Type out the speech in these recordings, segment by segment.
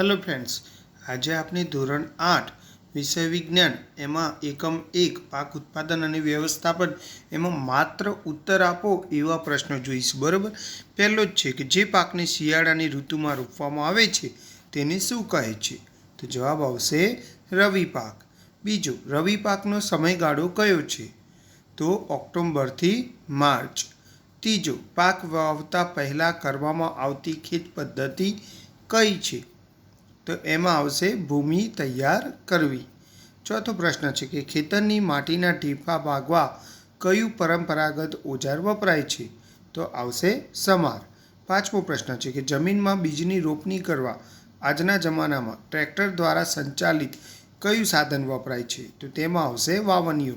Hello friends, આજે આપણે ધોરણ આઠ વિષય વિજ્ઞાન એમાં એકમ એક પાક ઉત્પાદન અને વ્યવસ્થાપન એમાં માત્ર ઉત્તર આપો એવા પ્રશ્નો જોઈશું, બરાબર? પહેલો જ છે કે જે પાકને શિયાળાની ઋતુમાં રોપવામાં આવે છે તેને શું કહે છે? તો જવાબ આવશે રવિ પાક. બીજો, રવિ પાકનો સમયગાળો કયો છે? તો ઓક્ટોબરથી માર્ચ. ત્રીજો, પાક વાવતા પહેલાં કરવામાં આવતી ખેત પદ્ધતિ કઈ છે? તો એમાં આવશે ભૂમિ તૈયાર કરવી. ચોથો પ્રશ્ન છે કે ખેતરની માટીના ટીપા ભાગવા કયું પરંપરાગત ઓજાર વપરાય છે? તો આવશે સમાર. પાંચમો પ્રશ્ન છે કે જમીનમાં બીજની રોપણી કરવા આજના જમાનામાં ટ્રેક્ટર દ્વારા સંચાલિત કયું સાધન વપરાય છે? તો તેમાં આવશે વાવણીઓ.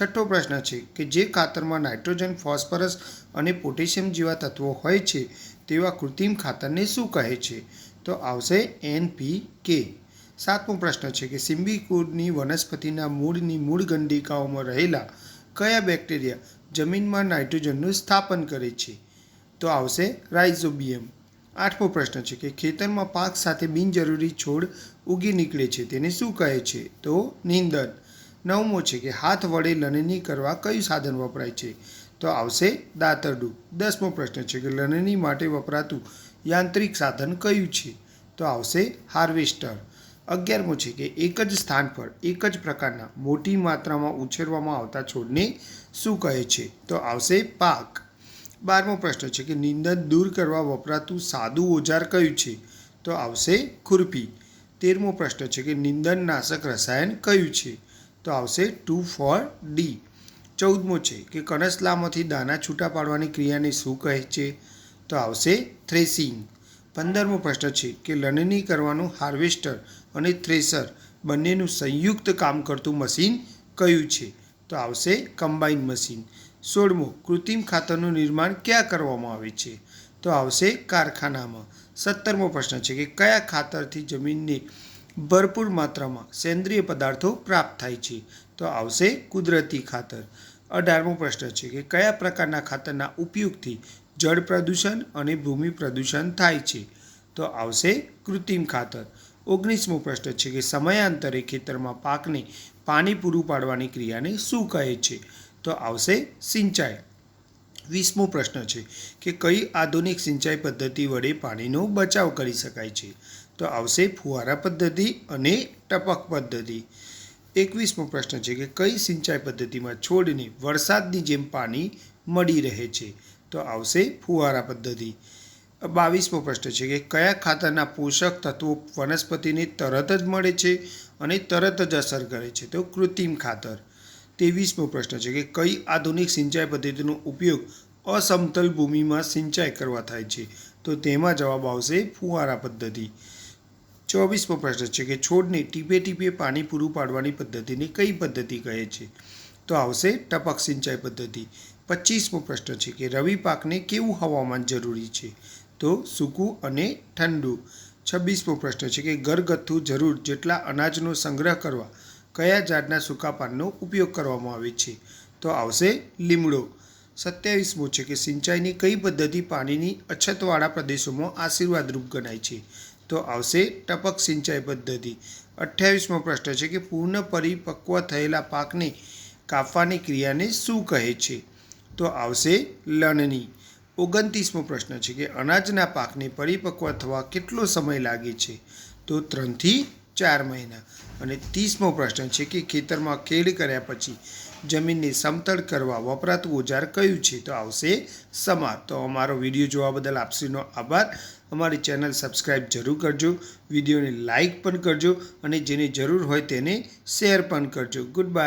છઠ્ઠો પ્રશ્ન છે કે જે ખાતરમાં નાઇટ્રોજન, ફોસ્ફરસ અને પોટેશિયમ જેવા તત્વો હોય છે તેવા કૃત્રિમ ખાતરને શું કહે છે? તો આવશે એન પી કે સાતમો પ્રશ્ન છે કે સિમ્બીકુડની વનસ્પતિના મૂળની મૂળ ગંડિકાઓમાં રહેલા કયા બેક્ટેરિયા જમીનમાં નાઇટ્રોજનનું સ્થાપન કરે છે? તો આવશે રાઇઝોબિયમ. આઠમો પ્રશ્ન છે કે ખેતરમાં પાક સાથે બિનજરૂરી છોડ ઉગી નીકળે છે, તેને શું કહે છે? તો નિંદન. નવમો છે કે હાથ વડે લણણી કરવા કયું સાધન વપરાય છે? તો આવશે દાતરડું. દસમો પ્રશ્ન છે કે લણણી માટે વપરાતું યાંત્રિક સાધન કયું છે? તો આવશે હાર્વેસ્ટર. અગિયારમું છે કે એક જ સ્થાન પર એક જ પ્રકારના મોટી માત્રામાં ઉછેરવામાં આવતા છોડને શું કહે છે? તો આવશે પાક. બારમો પ્રશ્ન છે કે નિંદન દૂર કરવા વપરાતું સાદું ઓજાર કયું છે? તો આવશે ખુરપી. તેરમો પ્રશ્ન છે કે નિંદનનાશક રસાયણ કયું છે? તો આવશે ટુ ફોર ડી. ચૌદમો છે કે કણસલામાંથી દાના છૂટા પાડવાની ક્રિયાને શું કહે છે? તો આવશે થ્રેસિંગ પંદરમો પ્રશ્ન છે કે લણણી કરવાનું હાર્વેસ્ટર અને થ્રેસર બંનેનું સંયુક્ત કામ કરતું મશીન કયું છે? તો આવશે કમ્બાઈન મશીન. સોળમો, કૃત્રિમ ખાતરનું નિર્માણ ક્યાં કરવામાં આવે છે? તો આવશે કારખાનામાં. સત્તરમો પ્રશ્ન છે કે કયા ખાતરથી જમીનને ભરપૂર માત્રામાં સેન્દ્રિય પદાર્થો પ્રાપ્ત થાય છે? તો આવશે કુદરતી ખાતર. અઢારમો પ્રશ્ન છે કે કયા પ્રકારના ખાતરના ઉપયોગથી જળ પ્રદૂષણ અને ભૂમિ પ્રદૂષણ થાય છે. તો આવશે કૃત્રિમ ખાતર. ઓગણીસમો પ્રશ્ન છે કે સમયાંતરે ખેતરમાં પાકને પાણી પૂરું પાડવાની ક્રિયાને શું કહે છે? તો આવશે સિંચાઈ. વીસમો પ્રશ્ન છે કે કઈ આધુનિક સિંચાઈ પદ્ધતિ વડે પાણીનો બચાવ કરી શકાય છે? તો આવશે ફુવારા પદ્ધતિ અને ટપક પદ્ધતિ. એકવીસમો પ્રશ્ન છે કે કઈ સિંચાઈ પદ્ધતિમાં છોડને વરસાદની જેમ પાણી મળી રહે છે? તો આવશે ફુવારા પદ્ધતિ. બાવીસમો પ્રશ્ન છે કે કયા ખાતરના પોષક તત્વો વનસ્પતિને તરત જ મળે છે અને તરત જ અસર કરે છે? તો કૃત્રિમ ખાતર. ત્રેવીસમો પ્રશ્ન છે કે કઈ આધુનિક સિંચાઈ પદ્ધતિનો ઉપયોગ અસમતલ ભૂમિમાં સિંચાઈ કરવા થાય છે? તો તેમાં જવાબ આવશે ફુવારા પદ્ધતિ. ચોવીસમો પ્રશ્ન છે કે છોડને ટીપે ટીપે પાણી પૂરું પાડવાની પદ્ધતિને કઈ પદ્ધતિ કહે છે? તો આવશે ટપક સિંચાઈ પદ્ધતિ. પચીસમો પ્રશ્ન છે કે રવિ પાકને કેવું હવામાન જરૂરી છે? તો સૂકું અને ઠંડુ. છવ્વીસમો પ્રશ્ન છે કે ઘરગથ્થુ જરૂર જેટલા અનાજનો સંગ્રહ કરવા કયા જાતના સૂકા પાનનો ઉપયોગ કરવામાં આવે છે? તો આવશે લીમડો. સત્યાવીસમો છે કે સિંચાઈની કઈ પદ્ધતિ પાણીની અછતવાળા પ્રદેશોમાં આશીર્વાદરૂપ ગણાય છે? તો આવશે ટપક સિંચાઈ પદ્ધતિ. અઠ્યાવીસમો પ્રશ્ન છે કે પૂર્ણ પરિપક્વ થયેલા પાકને કાપવાની ક્રિયાને શું કહે છે? તો આવશે લણણી. ઓગણત્રીસમો પ્રશ્ન છે કે અનાજના પાકને પરિપક્વ થવા કેટલો સમય લાગે છે? તો ત્રણથી ચાર મહિના. અને ત્રીસમો પ્રશ્ન છે કે ખેતરમાં ખેડ કર્યા પછી જમીનને સમતળ કરવા વપરાતું ઓજાર કયું છે? તો આવશે સમાર તો અમારો વીડિયો જોવા બદલ આપસીનો આભાર. અમારી ચેનલ સબસ્ક્રાઈબ જરૂર કરજો. વિડીયોને લાઈક પણ કરજો અને જેને જરૂર હોય તેને શેર પણ કરજો. Good bye